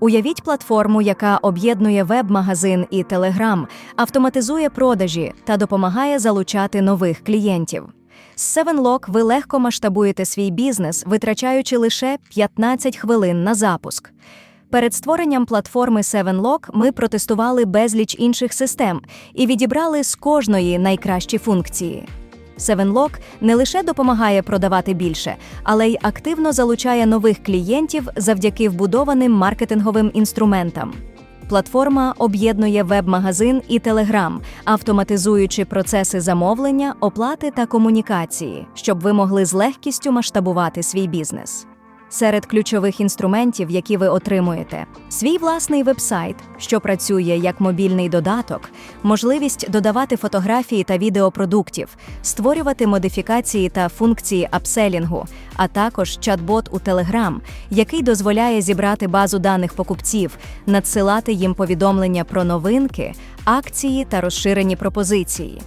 Уявіть платформу, яка об'єднує веб-магазин і телеграм, автоматизує продажі та допомагає залучати нових клієнтів. З SevenLock ви легко масштабуєте свій бізнес, витрачаючи лише 15 хвилин на запуск. Перед створенням платформи SevenLock ми протестували безліч інших систем і відібрали з кожної найкращі функції. SevenLock не лише допомагає продавати більше, але й активно залучає нових клієнтів завдяки вбудованим маркетинговим інструментам. Платформа об'єднує веб-магазин і Телеграм, автоматизуючи процеси замовлення, оплати та комунікації, щоб ви могли з легкістю масштабувати свій бізнес. Серед ключових інструментів, які ви отримуєте, свій власний вебсайт, що працює як мобільний додаток, можливість додавати фотографії та відео продуктів, створювати модифікації та функції апселінгу, а також чат-бот у Telegram, який дозволяє зібрати базу даних покупців, надсилати їм повідомлення про новинки, акції та розширені пропозиції.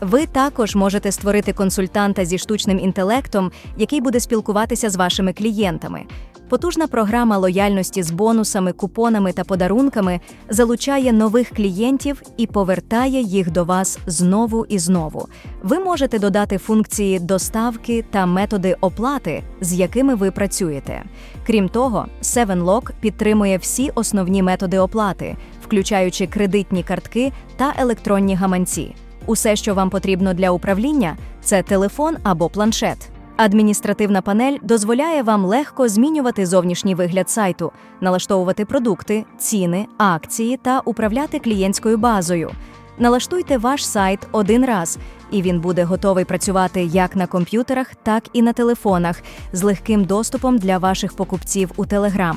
Ви також можете створити консультанта зі штучним інтелектом, який буде спілкуватися з вашими клієнтами. Потужна програма лояльності з бонусами, купонами та подарунками залучає нових клієнтів і повертає їх до вас знову і знову. Ви можете додати функції доставки та методи оплати, з якими ви працюєте. Крім того, SevenLock підтримує всі основні методи оплати, включаючи кредитні картки та електронні гаманці. Усе, що вам потрібно для управління, це телефон або планшет. Адміністративна панель дозволяє вам легко змінювати зовнішній вигляд сайту, налаштовувати продукти, ціни, акції та управляти клієнтською базою. Налаштуйте ваш сайт один раз, і він буде готовий працювати як на комп'ютерах, так і на телефонах з легким доступом для ваших покупців у Telegram.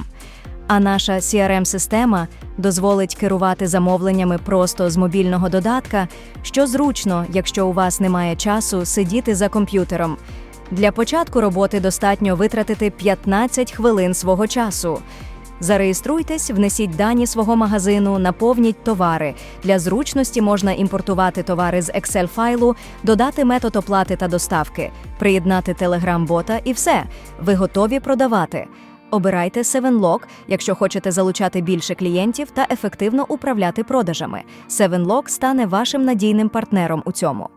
А наша CRM-система дозволить керувати замовленнями просто з мобільного додатка, що зручно, якщо у вас немає часу сидіти за комп'ютером. Для початку роботи достатньо витратити 15 хвилин свого часу. Зареєструйтесь, внесіть дані свого магазину, наповніть товари. Для зручності можна імпортувати товари з Excel-файлу, додати метод оплати та доставки, приєднати Telegram-бота і все. Ви готові продавати. Обирайте 7Lock, якщо хочете залучати більше клієнтів та ефективно управляти продажами. 7Lock стане вашим надійним партнером у цьому.